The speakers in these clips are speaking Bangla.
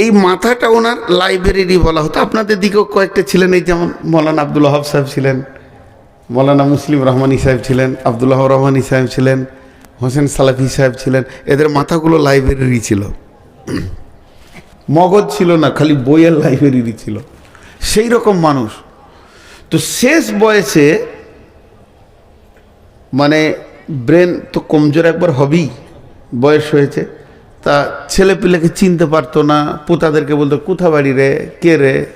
এই মাথাটা ওনার লাইব্রেরি বলা হতো। আপনাদের দিকেও কয়েকটা ছিলেন, এই যেমন মৌলানা আব্দুল হাব সাহেব ছিলেন, মৌলানা মুসলিম রহমানি সাহেব ছিলেন আবদুল্লাহ রহমানি সাহেব ছিলেন, হোসেন সালাফি সাহেব ছিলেন, এদের মাথাগুলো লাইব্রেরি ছিল। মগজ ছিল না, খালি বইয়ের লাইব্রেরি ছিল। সেই রকম মানুষ। তো শেষ বয়সে মানে ব্রেন তো কমজোর একবার হবেই, বয়স হয়েছে। তা ছেলে পিলেকে চিনতে পারতো না, পোতাদেরকে বলতো, কোথা বাড়ি রে? কে রে?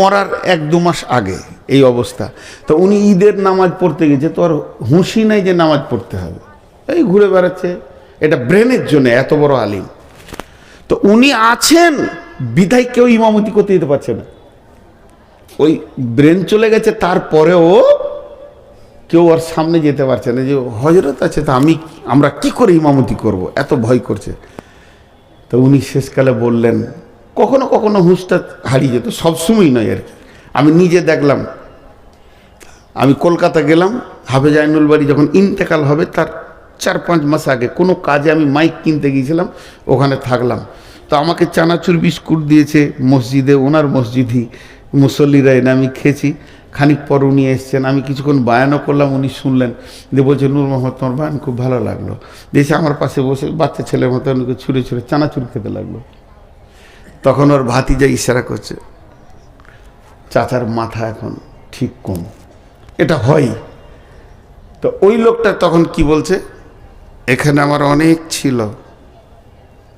মরার এক দু মাস আগে এই অবস্থা। তো উনি ঈদের নামাজ পড়তে গেছে, তো আর হুঁশি নাই যে নামাজ পড়তে হবে। এই ঘুরে বেড়াচ্ছে। এটা ব্রেনের জন্য এত বড় আলিম। তো উনি আছেন, বিধায় কেউ ইমামতি করতে দিতে পারছে না। ওই ব্রেন চলে গেছে, তারপরেও কেউ আর সামনে যেতে পারছে না যে হজরত আছে তা আমি আমরা কি করে ইমামতি করব? এত ভয় করছে। তো উনি শেষকালে বললেন, কখনো কখনো হুঁশটা হারিয়ে যেত সবসময় নয় আর কি। আমি নিজে দেখলাম, আমি কলকাতা গেলাম, হাফেজ আইনুল বাড়ি যখন ইন্তেকাল হবে, তার চার পাঁচ মাস আগে কোনো কাজে আমি মাইক কিনতে গিয়েছিলাম, ওখানে থাকলাম। তো আমাকে চানাচুর বিস্কুট দিয়েছে মসজিদে, ওনার মসজিদই, মুসল্লিরা এনে আমি খেয়েছি। খানিক পর উনি এসছেন। আমি কিছুক্ষণ বায়ানও করলাম, উনি শুনলেন। দিয়ে বলছে, নূর মোহাম্মদ, তোমার বায়ান খুব ভালো লাগল। দিয়েছে আমার পাশে বসে বাচ্চা ছেলের মতো অনেকে ছুঁড়ে ছুঁড়ে চানাচুর খেতে লাগল। তখন ওর ভাতিজা ইশারা করছে, চাচার মাথা এখন ঠিক কম। এটা হয়। তো ওই লোকটা তখন কি বলছে, এখানে আমার অনেক ছিল,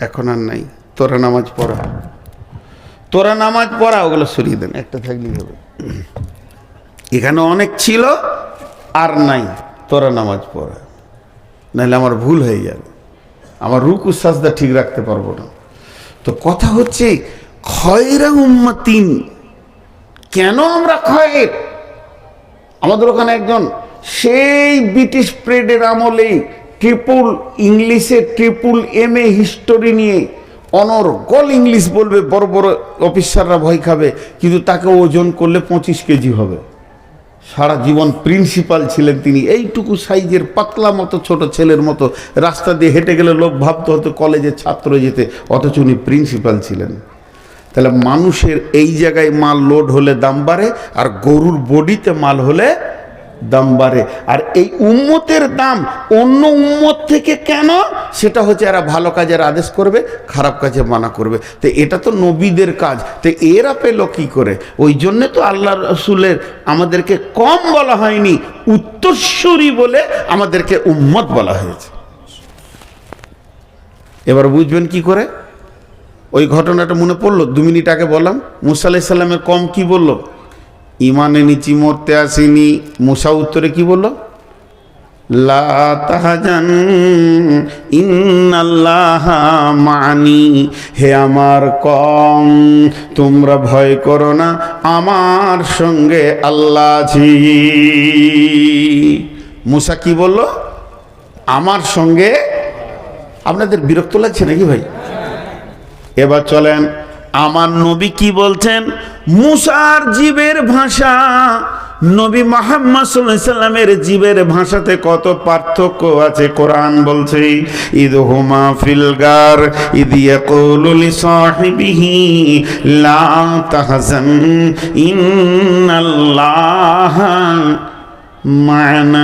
এখন আর নাই। তোরা নামাজ পড়া। তোরা নামাজ পড়া, ওগুলো সরিয়ে দেন, একটা থাকলেই হবে। এখানে অনেক ছিল, আর নাই। তোরা নামাজ পড়া। নাহলে আমার ভুল হয়ে যাবে। আমার রুকু, সাজদা ঠিক রাখতে পারব না। তো কথা হচ্ছে, খয়রা উম্মাতিন। কেন আমরা খয়ের? আমাদের ওখানে একজন, সেই ব্রিটিশ প্রেডের আমলে ট্রিপুল ইংলিশে ট্রিপুল এম এ হিস্টোরি নিয়ে অনর্গল ইংলিশ বলবে, বড় বড় অফিসাররা ভয় খাবে, কিন্তু তাকে ওজন করলে পঁচিশ কেজি হবে। সারা জীবন প্রিন্সিপাল ছিলেন তিনি। এইটুকু সাইজের পাতলা মতো ছোট ছেলের মতো রাস্তা দিয়ে হেঁটে গেলে লোক ভাবতে হতো কলেজের ছাত্র যেতে, অথচ উনি প্রিন্সিপাল ছিলেন। তাহলে মানুষের এই জায়গায় মাল লোড হলে দাম বাড়ে, আর গরুর বডিতে মাল হলে দাম বাড়ে। আর এই উম্মতের দাম অন্য উম্মত থেকে কেন? সেটা হচ্ছে এরা ভালো কাজের আদেশ করবে, খারাপ কাজে মানা করবে। তো এটা তো নবীদের কাজ। তো এরা পেল কী করে? ওই জন্যে তো আল্লাহ রসুলের আমাদেরকে কম বলা হয়নি উত্তরস্বরী বলে আমাদেরকে উম্মত বলা হয়েছে। এবার বুঝবেন কি করে? ওই ঘটনাটা মনে পড়ল? দু মিনিট আগে বললাম, মুসা আলাইসাল্লামের কম কি বলল? ইমানে নিচি মরতে আসেনি। মুসা উত্তরে কি বলল? মানি হে আমার কম, তোমরা ভয় করো না, আমার সঙ্গে আল্লাহ মুসা কি বলল? আমার সঙ্গে, আপনাদের বিরক্ত লাগছে নাকি ভাই? এবার চলেন, আমার নবী কি বলছেন? মুসার জীবের ভাষা, নবী মোহাম্মদ সাল্লামের জীবের ভাষাতে কত পার্থক্য আছে? কোরআন বলছে ঈদ হুমা ফিলগার ঈদ ইয়াকুলু লিসাহিবিহি লা তাহজান, ইন্নাল্লাহা মা'না।